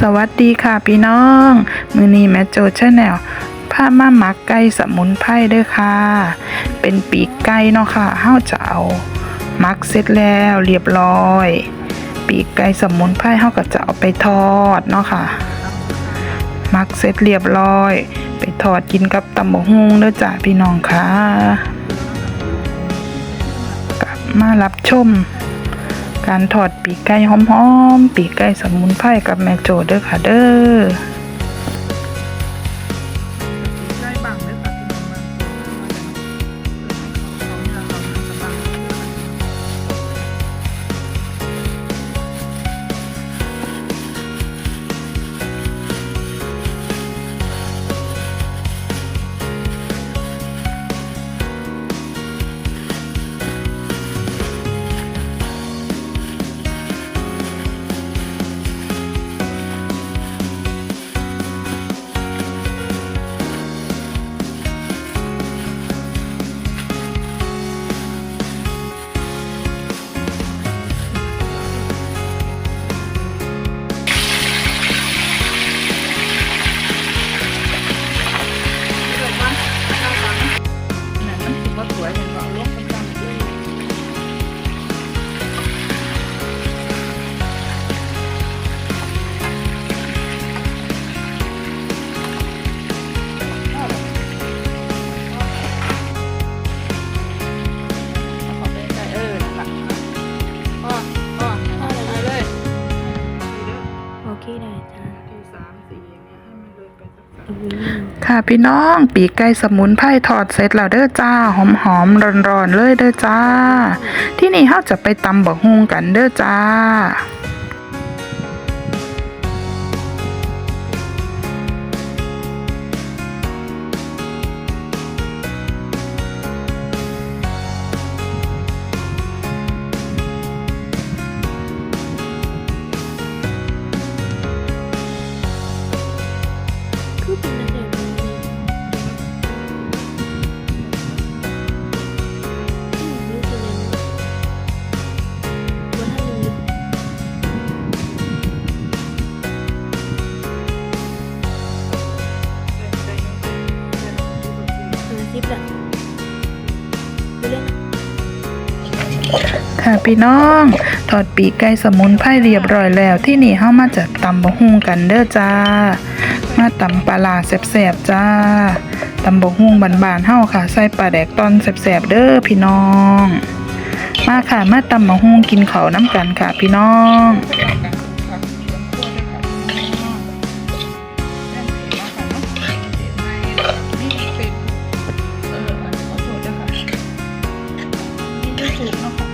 สวัสดีค่ะพี่น้อง มือนี้แม่โจชาแนลพาม่าหมักไก่สมุนไพรด้อค่ะ เป็นปีกไก่เนาะค่ะเฮาจะเอามักเสร็จแล้วเรียบร้อย ปีกไก่สมุนไพรเฮาก็จะเอาไปทอดเนาะค่ะ มักเสร็จเรียบร้อย ไปทอดกินกับตำบักหุ่งเด้อจ้าพี่น้องค่ะกลับมารับชม การถอดปีกไก่หอมๆ ปีกไก่สมุนไพรกับแม่โจเด้อค่ะเด้อ ได้จ้าที่สามสี่อย่างเงี้ยให้มันเลยไปสักสามอืมค่ะพี่น้องปีกไก่สมุนไพรทอดเสร็จแล้วเด้อจ้า หอมหอมร้อนร้อนๆเลยเด้อจ้า ที่นี่เฮาจะไปตำบักฮุงกันเด้อจ้า ละไปเล่นนะค่ะพี่น้องทอดปีกไก่สมุนไพรเรียบร้อยแล้วที่นี่เฮามาจะตำบักฮุงกันเด้อจ้า มาตำปลาร้าแซ่บๆจ้าตำบักฮุงบานๆเฮาค่ะ ใส่ปลาแดกตอนแซ่บๆเด้อพี่น้อง มาค่ะมาตำบักฮุงกินเขาน้ำกันค่ะพี่น้อง Thì.